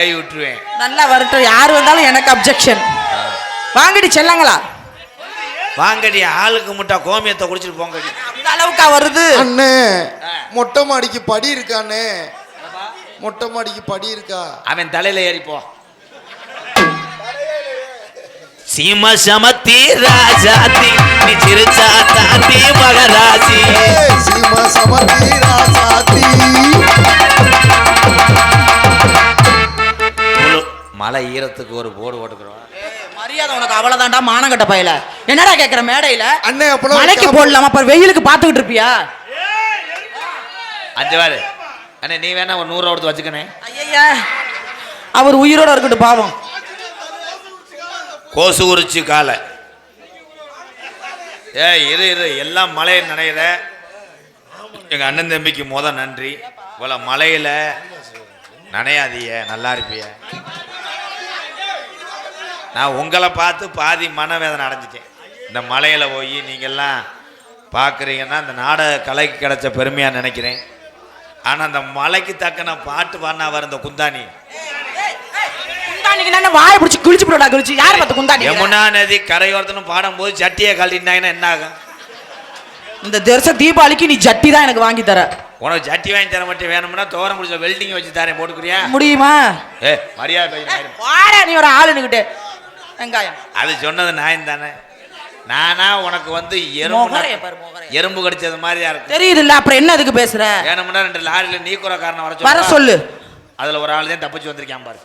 கை விட்டுருவேன். நல்லா வரட்டும். யார் வந்தாலும் எனக்கு அப்ஜெக்ஷன் வாங்கடி செல்லங்களா? வாங்கடி ஆளுக்கு முட்டா கோமியத்தை குடிச்சிட்டு போங்கடி. அந்த அளவுக்கா வருது? அண்ணே மொட்டை மாடிக்கு படி இருக்காண்ணே மொட்டை மாடிக்கு படி இருக்கா? அவன் தலையில ஏறிப்போ சீம சமத்தி ராஜாத்தி நீ சிரிச்சா தாத்தி மகராசி சீம சமதி மலை ஈரத்துக்கு ஒரு போர்டு போட்டுக்கிறோம். மரியாதை உனக்கு அவ்வளவுதான்டா மானங்கட்ட பயல. என்னடா கேக்குற மேடையில? அண்ணே அப்பெல்லாம் மலைக்கு போடலாமா? அப்புறம் வெயிலுக்கு பாத்துக்கிட்டு இருப்பியா? அஞ்சு வாரு. அண்ணே நீ வேணா ஒரு நூறு கொடுத்து வச்சுக்கணே ஐயா அவர் உயிரோட இருக்கட்டும் பாவம். கோசு உரிச்சு காலை. ஏ இரு இரு. எல்லாம் மலையில் நனையிற. எங்க அண்ணன் தம்பிக்கு முத நன்றி. இவ்வளோ மலையில நனையாதீய நல்லா இருப்பிய. நான் உங்களை பார்த்து பாதி மனவேதனை அடைஞ்சிட்டேன். இந்த மலையில போய் நீங்கள்லாம் பார்க்குறீங்கன்னா இந்த நாடக கலைக்கு கிடைச்ச பெருமையாக நினைக்கிறேன். ஆனால் அந்த மலைக்கு தக்கன பாட்டு பாடினா வர இந்த குந்தாணி. வாயை பிடிச்சி கிழிச்சு போடா கிழிச்சு யார் பார்த்து குந்தாணி யமுனா நதி கரையோரத்துன்னு பாடும்போது சட்டியை கழட்டினாங்கன்னா என்ன ஆகும்? இந்த தரிச தீபாவளிக்கு நீ ஜட்டி தான் எனக்கு வாங்கி தர. உனக்கு சட்டி வாங்கி தர மட்டும் வேணும்னா தோரம் முடிச்ச வெல்டிங் வச்சு தரேன் போட்டுக்கிறியா முடியுமா? ஏ மரியாதை நீ ஒரு ஆளுன்னுகிட்டு வெங்காயம். அது சொன்னது நான் தானே நானா உனக்கு வந்து எறும்பு. எறும்பு கடிச்சது மாதிரியா இருக்கு? தெரியுது இல்ல அப்புறம் என்ன அதுக்கு பேசுற? வேணும்னா ரெண்டு லாரியில நீ காரணம் வர வர சொல்லு. அதுல ஒரு ஆள் தான் தப்பிச்சு வந்திருக்கான் பாரு.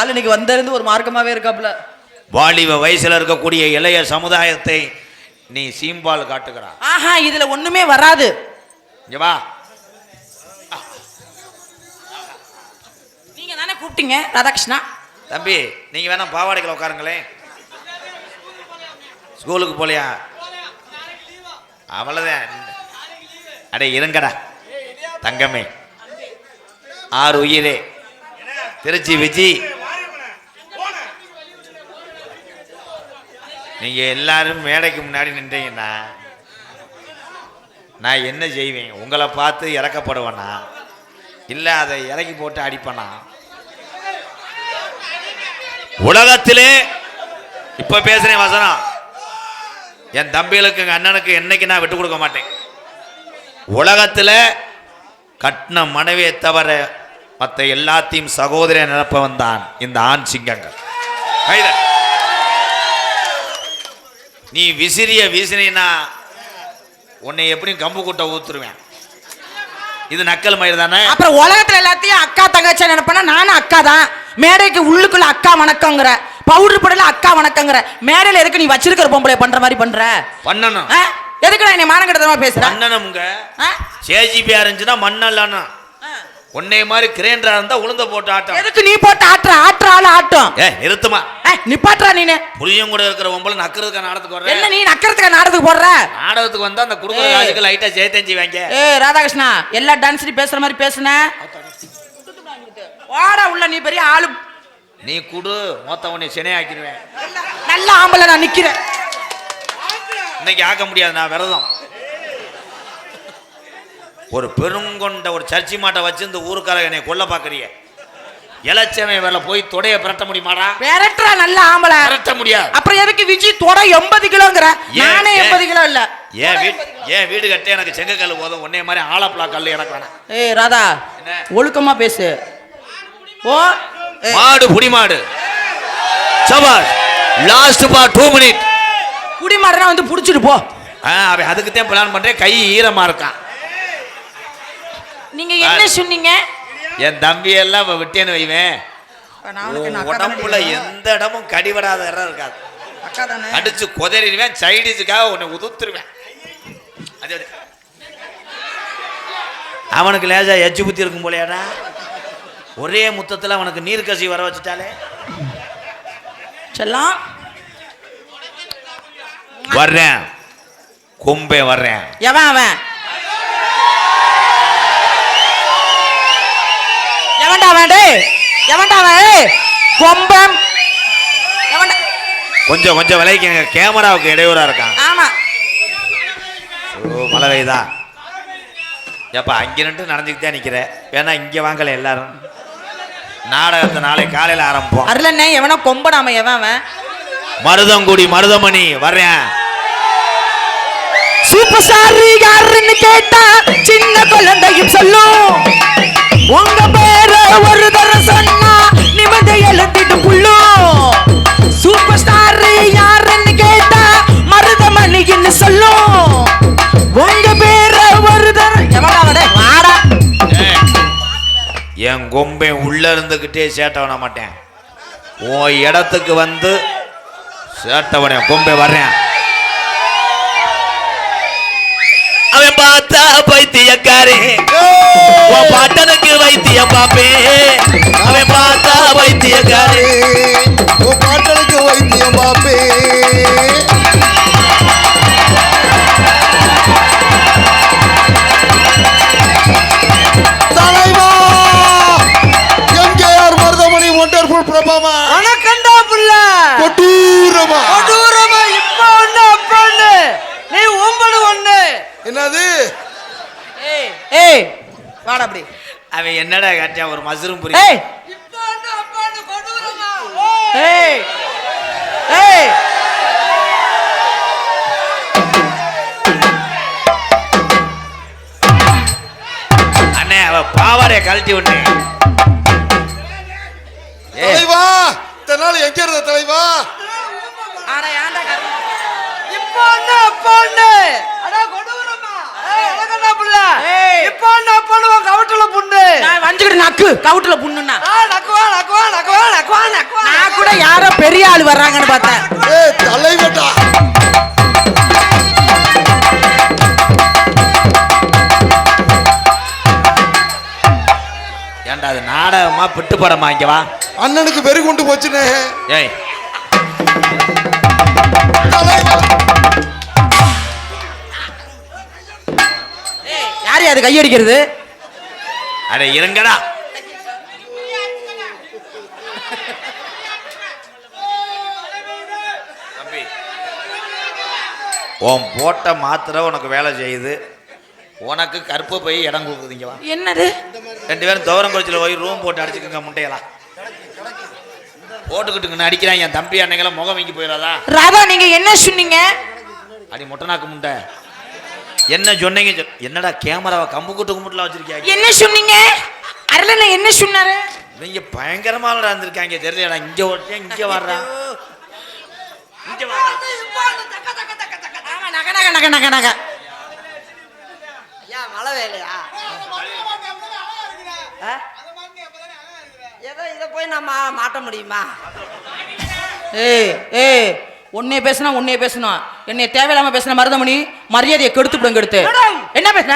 ஆளு இன்னைக்கு வந்திருந்து ஒரு மார்க்கமாவே இருக்காப்ல வாலிப வயசுல இருக்கக்கூடிய இளைய சமுதாயத்தை நீ சீம்பால் காட்டுகிறா. ஆஹா இதுல ஒண்ணுமே வராது. இங்க வா. நீங்க தானே கூப்பிட்டீங்க ராதாகிருஷ்ணா தம்பி நீங்க வேணா பாவாடைகளை உட்காருங்களேன். ஸ்கூலுக்கு போலையா? அவ்வளோதான் அடே இருங்கடா. தங்கமே. ஆறு உயிரே. திருச்சி விஜி. நீங்க எல்லாரும் மேடைக்கு முன்னாடி நின்றீங்கன்னா நான் என்ன செய்வேன்? உங்களை பார்த்து இறக்கப்படுவேனா? இல்லை அதை இறக்கி போட்டு அடிப்பேனா? உலகத்திலே இப்ப பேசுறேன் வசனம் என் தம்பிகளுக்கு எங்க அண்ணனுக்கு என்னைக்கு நான் விட்டு கொடுக்க மாட்டேன். உலகத்துல கட்டின மனைவியை தவிர மற்ற எல்லாத்தையும் சகோதரிய நிரப்பவன் தான் இந்த ஆண் சிங்கங்கள். நீ விசிறிய விசிறினா உன்னை எப்படியும் கம்பு கூட்ட ஊத்துருவேன். இது நக்கல் மயிர் தானே அப்புறம் உலகத்துல எல்லாத்தையும் அக்கா தங்கச்சி நினைப்பேனா நானும் அக்கா தான் மேடைக்கு உள்ளுக்குள்ள அக்கா வணக்கங்கிற பவுடர் படல அக்கா வணக்கங்கிற மேடையில எதுக்கு நீ வச்சிருக்கிற பொம்பளை பண்ற மாதிரி பண்ற பண்ணணும்? எதுக்கு நான் என்னை மானங்கட்டதமா பேசுறேன் பண்ணணுங்க? சேஜிபியா இருந்துச்சுன்னா மண்ணல்லன்னா ஆ. உன்னை மாதிரி கிரேண்டரா இருந்தா உளுந்த போட்டு ஆட்டம். எதுக்கு நீ போட்டு ஆட்டுற? ஆட்டுற ஆளு ஆட்டம். ஏ நிறுத்துமா? நிப்பாட்டுறா நீனு. புளியம் கூட இருக்கிற ஒம்பளை நக்கிறதுக்கு நாடகத்துக்கு என்ன வர்றேன் நீ நக்கறதுக்கு நாடகத்துக்கு போடுற? நாடகத்துக்கு வந்தா அந்த ஏய். காசுக்கு லைட்டா ஜெயத்தஞ்சி வாங்க. ஏ ராதாகிருஷ்ணா எல்லா டான்ஸ்லயும் பேசுற மாதிரி பேசுன. வாடா உள்ள நீ பெரிய ஆளு. நீ குடு மொத்த உன்னை சினை ஆக்கிடுவேன் நல்ல ஆம்பளை நான் நிக்கிறேன். இன்னைக்கு ஆக்க முடியாது நான் விரதம். ஒரு பெருங்கொண்ட ஒரு சர்ச்சி மாட்டை வச்சு இந்த ஊருக்காரங்க என்னை கொல்ல பாக்குறிய இலச்சவன் வேலை போய் தொடைய பிரட்ட முடியுமாடா? பெரட்டுறா நல்ல ஆம்பளை. பிரட்ட முடியாது அப்புறம் எதுக்கு விஜய் தொட எண்பது கிலோங்கிற? நானே? எண்பது கிலோ இல்ல. ஏன் வீடு ஏன் வீடு கட்ட எனக்கு செங்கக்கல் போதும்? உன்னைய மாதிரி ஆலப்பலா கல் எனக்கு வேணாம். ஏய் ராதா? ஒழுக்கமா பேசு. ஓ மாடு புடி மாடு சபாஷ் லாஸ்ட் பா டூ மினிட் குடிமாடுனா வந்து புடிச்சிட்டு போ. அவன் அதுக்கு தான் பிளான் பண்றேன். கை ஈரமா இருக்கான். நீங்க என்ன சொன்னீங்க? என் தம்பி எல்லாம் இப்ப விட்டேன்னு வைவேன். உடம்புல. எந்த இடமும் கடிபடாத இடம் இருக்காது. அக்கா தானே? அடிச்சு குதறிடுவேன் சைடிஸுக்காக உன்னை உதுத்துருவேன். அது அது. அவனுக்கு லேசா எச்சு புத்தி இருக்கும் போலையாடா. ஒரே முத்தத்துல அவனுக்கு நீர் கசி வர வச்சுட்டாலே. செல்லாம். வர்றேன். கொம்பே வர்றேன். எவன் அவன்? டேய்? எவன்டா கொம்பம் கொஞ்சம் கொஞ்சம் விலைக்கு கேமராவுக்கு இடையூறா இருக்கான். ஆமா. ஓ மழை பெய்யுதா ஏப்பா அங்கே நின்று நடந்துக்கிட்டே நிற்கிற வேணா இங்கே வாங்கல எல்லாரும். நாடகத்தை நாளை காலையில ஆரம்பிப்போம். அருளண்ணே எவனோ கொம்பனாம எவன் மருதங்குடி மருதமணி வர்றேன். சூப்பர் ஸ்டார் யாருன்னு கேட்டா சின்ன குழந்தையும் சொல்லும். உங்க ஒரு தரம் சொன்னா நிமிட எழுத்திட்டு புள்ளும் சூப்பர் ஸ்டார் யாருன்னு கேட்டா மருதமணின்னு சொல்லும் உங்க பேர ஒரு வட வாடா. என் கொம்பை உள்ள இருந்துகிட்டே சேட்டை பண்ண மாட்டேன். உன் இடத்துக்கு வந்து சேட்டை பண்ண கொம்பை வர்றேன். அவன் பார்த்தா பைத்தியக்காரே உன் பாட்டனுக்கு வைத்தியம் பாப்பே. அவன் பார்த்தா வைத்தியக்காரே. ஓ பாட்டலுக்கு வைத்தியம் பாப்பே. என்னடா காட்டியா ஒரு மசரும் புரி ஏய்! ஏய்! ஏய்! அண்ணே அவ பாவாடைய கழட்டி விட்டு. தலைவா! நாள் எங்க இருந்த தலைவா? அட ஏன்டா இப்போ அப்ப ஒண்ணு அட கொடூரமா. ஏய்! அடக்கடா புள்ள. இப்போ ஒண்ணு அப்ப உன் கவுட்டுல புண்ணு. நக்கு. கவுட்டுல புண்ணுனா நக்குவா நக்குவா நக்குவா நக்குவா நக்குவா நான் கூட யாரோ பெரிய ஆள் வர்றாங்கன்னு பார்த்தேன். தலைவட்டா ஏன்டா அது நாடகமா பிட்டு படமா இங்க வா. அண்ணனுக்கு வெறி கொண்டு போச்சுனே. ஏய். யார் அது கையடிக்கிறது அட இருங்கடா தம்பி உன் போட்ட மாத்திரை உனக்கு வேலை செய்யுது. உனக்கு கருப்பு போய் இடம் கொடுக்குதுங்க என்னது? ரெண்டு பேரும் துவரங்குறிச்சியில் போய் ரூம் போட்டு அடிச்சுக்கோங்க முட்டையெல்லாம். போட்டுக்கிட்டுங்க அடிக்கிறான் என் தம்பி அன்னைக்கெல்லாம் முகம் வீங்கி போயிடாதா ராதா நீங்க என்ன சொன்னீங்க? அடி முட்டைனாக்கு முண்டை என்ன சொன்னீங்க என்னடா கேமராவை கம்பு கூட்டு கும்பிட்டுலாம் வச்சிருக்கியாங்க என்ன சொன்னீங்க? அருளண்ண என்ன சொன்னாரு? இவங்க பயங்கரமா இருந்திருக்காங்க தெரியலடா இங்க ஒருத்தன் இங்க வர்றான். இங்க வர்றான். நக நக நக. ஐயா மழை வேலையா? ஏதோ இதை போய் நம்ம மாட்ட முடியுமா? ஏய் ஏய் உன்னைய பேசினா உன்னைய பேசணும். என்னைய தேவையில்லாம பேசின மருதமணி மரியாதையை கெடுத்து விடுங்க கெடுத்து என்ன பேசுற?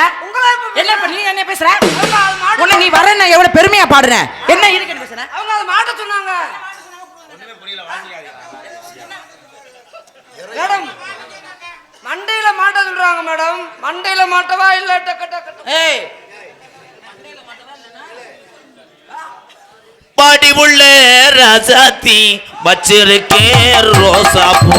என்ன நீ என்ன பேசுற? உன்னை நீ வர நான் எவ்வளவு பெருமையா பாடுறேன் என்ன இருக்குன்னு பேசுற அவங்க அதை மாட்ட சொன்னாங்க மேடம் மண்டையில மாட்ட சொல்றாங்க மேடம். மண்டையில மாட்டவா இல்ல டக்கு டக்கு ஏய். பாடி உள்ள ராசாத்தி வச்சிருக்கேன் ரோசா பூ.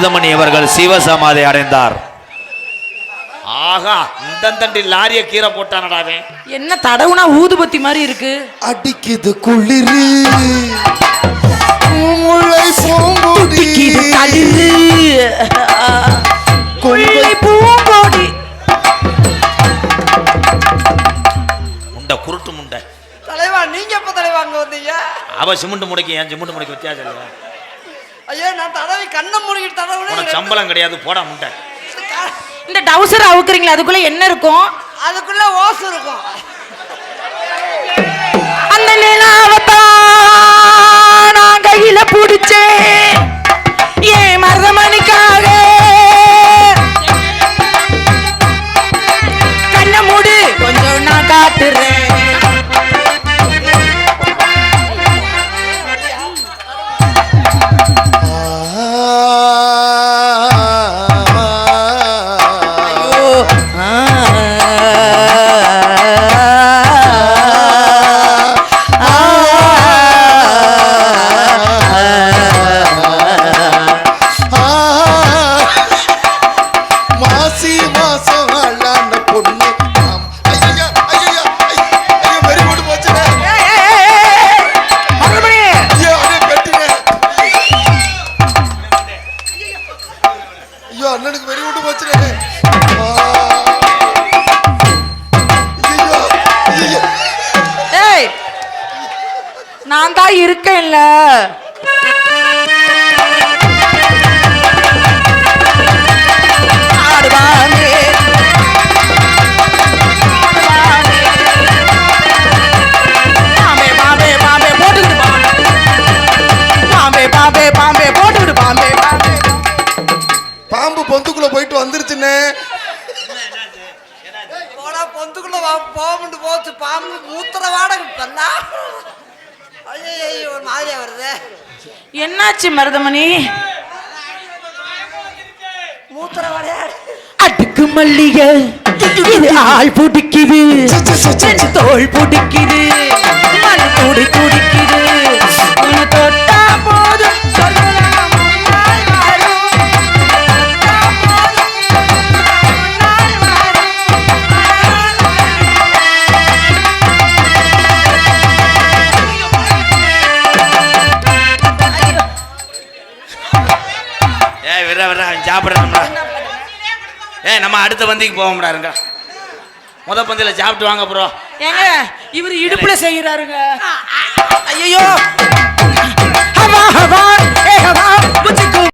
மருதமணி அவர்கள் சிவசமாதி அடைந்தார். ஆகா இந்த தண்டி லாரிய கீரை போட்டானடாவே என்ன தடவுனா ஊதுபத்தி மாதிரி இருக்கு. அடிக்குது குளிரு. முல்லை பூங்கொடி. கொள்ளை பூங்கோடி. முண்டை குருட்டு முண்டை. தலைவா நீங்க எப்ப தலைவா அங்க வந்தீங்க? அவ சிமெண்ட் முடைக்கு என் சிமெண்ட் முடைக்கு வித்தியாசம் இல்லை ஐயோ நான் தடவை கண்ணை மூடிக்கிட்டு தடவை சம்பளம் கிடையாது போடா முண்டை இந்த டவுசர் அவுக்குறீங்களா அதுக்குள்ள என்ன இருக்கும்? அதுக்குள்ள ஓசு இருக்கும். அந்த நிலாவத்தான் நான் கையில புடிச்சேன். ஐயோ அண்ணனுக்கு வெறி விட்டு போச்சுடே ஏய் நான் தான் இருக்கேன்ல. பாம்பு மூத்திர வாடகை பண்ணா ஐயோ ஒரு மாதிரியா வருது. என்னாச்சு மருதமணி? மூத்திர அடுக்கு மல்லிகை இது ஆள் பிடிக்குது. தோல் பிடிக்குது. மண் துடி துடிக்குது தொட்டா போதும். ஏய் நம்ம அடுத்த பந்திக்கு போவோம்டாருங்க முத பந்தியில் சாப்பிட்டு வாங்க ப்ரோ ஏங்க இவர் இடுப்புல செய்யறாருங்க ஐயோ ஹவா ஹவா ஏ ஹவா